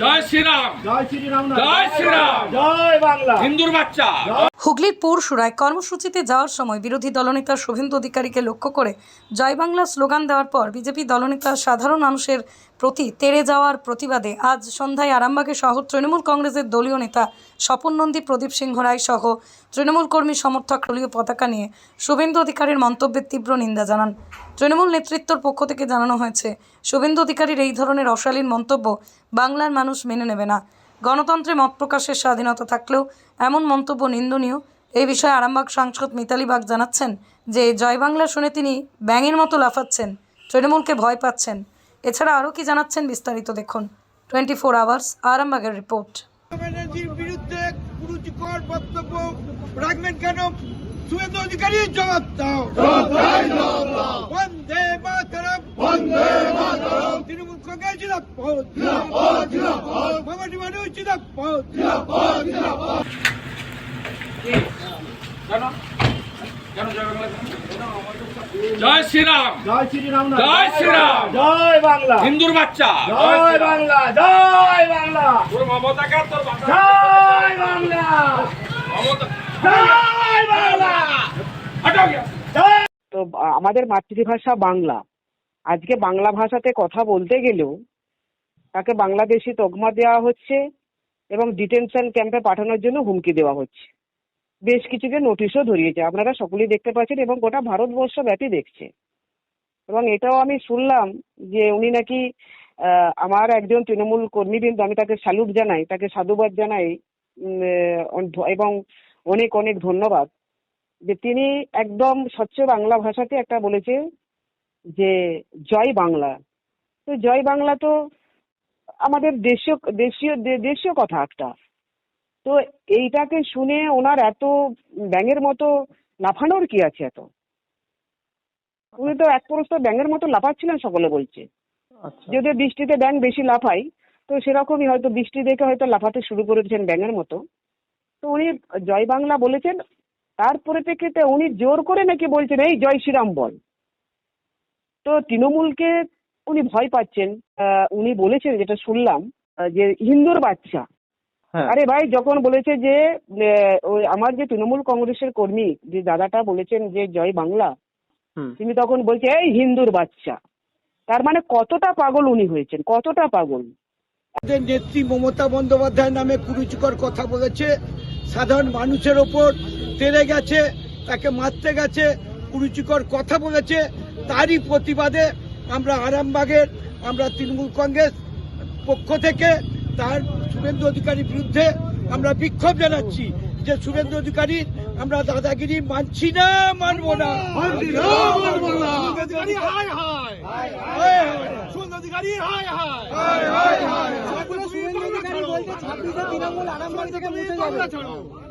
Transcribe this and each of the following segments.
জয় শ্রীরাম। জয় শ্রীরাম। জয় শ্রীরাম। জয় বাংলা। হিন্দুর বাচ্চা। হুগলির পৌরসুরায় কর্মসূচিতে যাওয়ার সময় বিরোধী দলনেতা শুভেন্দু অধিকারীকে লক্ষ্য করে জয় বাংলা স্লোগান দেওয়ার পর বিজেপি দলনেতা সাধারণ মানুষের প্রতি তেড়ে যাওয়ার প্রতিবাদে আজ সন্ধ্যায় আরামবাগে শহর তৃণমূল কংগ্রেসের দলীয় নেতা স্বপন নন্দী, প্রদীপ সিংহ রায় সহ তৃণমূল কর্মী সমর্থক দলীয় পতাকা নিয়ে শুভেন্দু অধিকারীর মন্তব্যের তীব্র নিন্দা জানান। তৃণমূল নেতৃত্বর পক্ষ থেকে জানানো হয়েছে, শুভেন্দু অধিকারীর এই ধরনের অশালীন মন্তব্য বাংলার মানুষ মেনে নেবে না। গণতন্ত্রে মত প্রকাশের স্বাধীনতা থাকলেও এমন মন্তব্য নিন্দনীয়। এই বিষয়ে আরামবাগ সাংসদ মিতালি বাগ জানাচ্ছেন যে জয় বাংলা শুনে তিনি ব্যাঙের মতো লাফাচ্ছেন তৃণমূলকে ভয় পাচ্ছেন। এছাড়া আরও কি জানাচ্ছেন বিস্তারিত দেখুন। টোয়েন্টি ফোর আওয়ার্স আরামবাগের রিপোর্ট। ব্যানার্জির বিরুদ্ধে কুরুচিকর বক্তব্য রাখবেন কেন? শুভেন্দু অধিকারী জবাব দাও। বন্দে মাতরম। বন্দে মাতরম। জয় শ্রীরাম। জয় শ্রীরাম জয় শ্রীরাম। জয় বাংলা। হিন্দুর বাচ্চা। জয় বাংলা জয় বাংলা। তোর মমতা কার? তোর জয় বাংলা। মমতা। জয় বাংলা। হটাও গিয়া। জয়। তো আমাদের মাতৃভাষা বাংলা। আজকে বাংলা ভাষাতে কথা বলতে গেলেও তাকে বাংলাদেশি তকমা দেওয়া হচ্ছে এবং ডিটেনশন ক্যাম্পে পাঠানোর জন্য হুমকি দেওয়া হচ্ছে। বেশ কিছুকে নোটিশও ধরিয়েছে। আপনারা সকলেই দেখতে পাচ্ছেন এবং গোটা ভারতবর্ষ ব্যাপী দেখছে। এবং এটাও আমি শুনলাম যে উনি নাকি আমার একজন তৃণমূল কর্মীবৃন্দ, আমি তাকে স্যালুট জানাই, তাকে সাধুবাদ জানাই এবং অনেক অনেক ধন্যবাদ যে তিনি একদম স্বচ্ছ বাংলা ভাষাতে একটা বলেছে যে জয় বাংলা। তো জয় বাংলা তো আমাদের দেশীয় দেশীয় দেশীয় কথা একটা। তো এইটাকে শুনে ওনার এত ব্যাঙের মতো লাফানোর কি আছে এত? উনি তো এক পরস্ত ব্যাঙের মতো লাফাচ্ছিলেন সকলে বলছে। যদি বৃষ্টিতে ব্যাঙ বেশি লাফাই তো সেরকমই হয়তো বৃষ্টি দেখে হয়তো লাফাতে শুরু করেছেন ব্যাঙের মতো। তো উনি জয় বাংলা বলেছেন তার পরিপ্রেক্ষিতে উনি জোর করে নাকি বলছেন এই জয় শ্রীরাম বল। তো তৃণমূলকে উনি ভয় পাচ্ছেন। উনি বলেছেন যেটা শুনলাম যে হিন্দুর বাচ্চা। আরে ভাই যখন বলেছে যে ওই আমার যে তৃণমূল কংগ্রেসের কর্মী যে দাদাটা বলেছেন যে জয় বাংলা তিনি তখন বলছে এই হিন্দুর বাচ্চা। তার মানে কতটা পাগল উনি হয়েছেন কতটা পাগল। নেত্রী মমতা বন্দ্যোপাধ্যায় নামে কুরুচিকর কথা বলেছে। সাধারণ মানুষের ওপর তেড়ে গেছে তাকে মারতে গেছে কুরুচিকর কথা বলেছে। তারই প্রতিবাদে আমরা আরামবাগের আমরা তৃণমূল কংগ্রেস পক্ষ থেকে তার শুভেন্দু অধিকারীর বিরুদ্ধে আমরা বিক্ষোভ জানাচ্ছি যে শুভেন্দু অধিকারী আমরা দাদাগিরি মানছি না মানবো না। তৃণমূল আরামবাগ থেকে মুছে যাবে।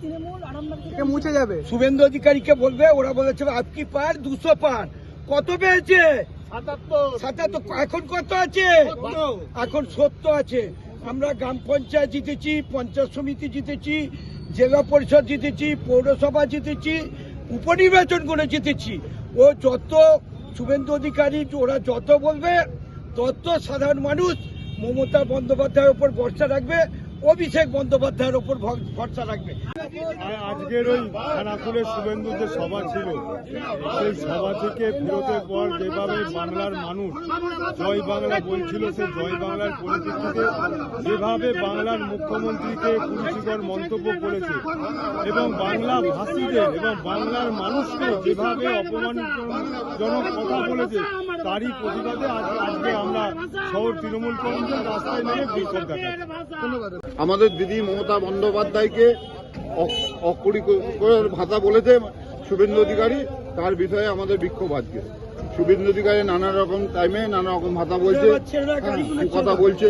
তৃণমূল আরামবাগ থেকে শুভেন্দু অধিকারীকে বলবে ওরা বলেছে আপকি পার? দুশো পার। কত পেয়েছে? সাতাত্তর। এখন কত আছে? এখন সত্তর আছে। আমরা গ্রাম পঞ্চায়েত জিতেছি পঞ্চায়েত সমিতি জিতেছি জেলা পরিষদ জিতেছি পৌরসভা জিতেছি উপনির্বাচন করে জিতেছি। ও যত শুভেন্দু অধিকারী ওরা যত বলবে তত সাধারণ মানুষ মমতা বন্দ্যোপাধ্যায়ের উপর ভরসা রাখবে। অভিষেক বন্দ্যোপাধ্যায়ের উপর ভ- ভরসা রাখবে। আজকের ওই খানাকুলের শুভেন্দুর যে সভা ছিল, সেই সভা থেকে ফেরতের পর যেভাবে বাংলার মানুষ জয় বাংলা বলছিল, সেই জয় বাংলার পরিপ্রেক্ষিতে যেভাবে বাংলার মুখ্যমন্ত্রীকে কুরুচিকর মন্তব্য করেছে এবং বাংলা ভাষীদের এবং বাংলার মানুষকে যেভাবে অপমানজনক কথা বলেছে তারই প্রতিবাদে আজ আজকে আমরা শহর তৃণমূল কংগ্রেস রাস্তায় নেমে বিক্ষোভ আমাদের দিদি মমতা বন্দ্যোপাধ্যায়কে অকুড়ি ভাষা বলেছে শুভেন্দু অধিকারী, তার বিষয়ে আমাদের বিক্ষোভ আজকে। শুভেন্দু অধিকারী নানা রকম টাইমে নানা রকম ভাতা বলছে হ্যাঁ, কথা বলছে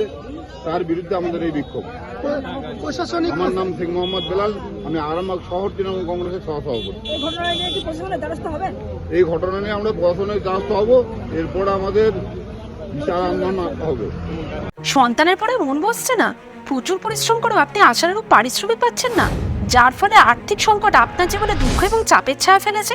তার বিরুদ্ধে আমাদের এই বিক্ষোভ। আমার নাম শেখ মোহাম্মদ বেলাল আমি আরামবাগ শহর তৃণমূল কংগ্রেসের সহসভাপতি। এই ঘটনা নিয়ে আমরা প্রশাসনের দ্বারস্থ হব এরপর আমাদের বিচার আন্দোলন হবে। সন্তানের পরে মন বসছে না। প্রচুর পরিশ্রম করেও আপনি আশানুরূপ পারিশ্রমিক পাচ্ছেন না। যার ফলে আর্থিক সংকট আপনার জীবনে দুঃখ এবং চাপের ছায়া ফেলেছে।